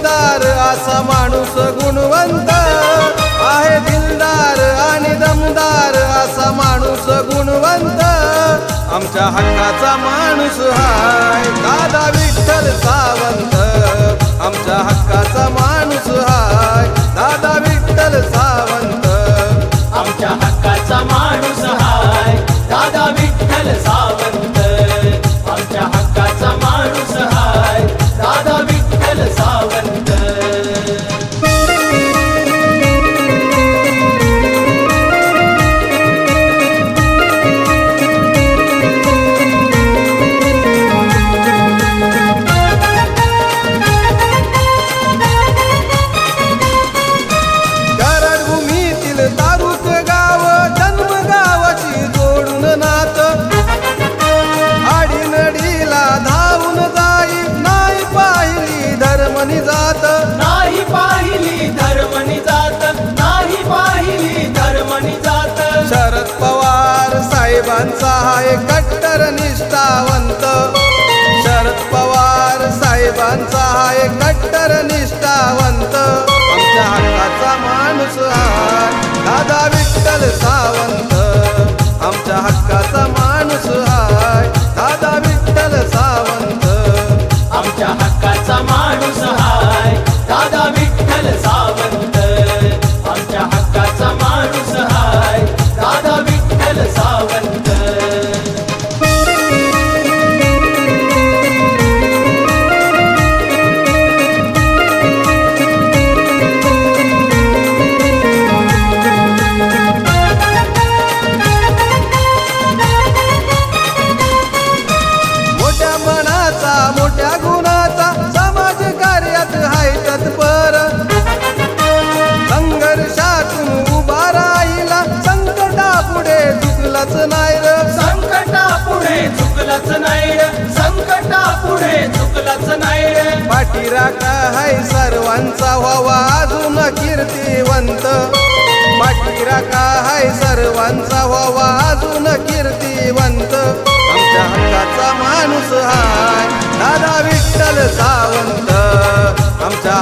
दमदार असा माणूस गुणवंत आहे दिलदार आणि दमदार असा माणूस गुणवंत. आमच्या हक्काचा माणूस हाय. का आहे कट्टर निष्ठावंत? शरद पवार साहेबांचा आहे कट्टर निष्ठावंत. झुकलाच नाही र. संकटा पुढे झुकलाच नाही र. संकटा पुढे झुकलाच नाही र. पाठीराखा हाय सर्वांचा व्हावा अजून कीर्तिवंत. पाठीराखा हाय सर्वांचा व्हावा अजून कीर्तीवंत. आमच्या हक्काचा माणूस हाय दादा विठ्ठल सावंत. आमच्या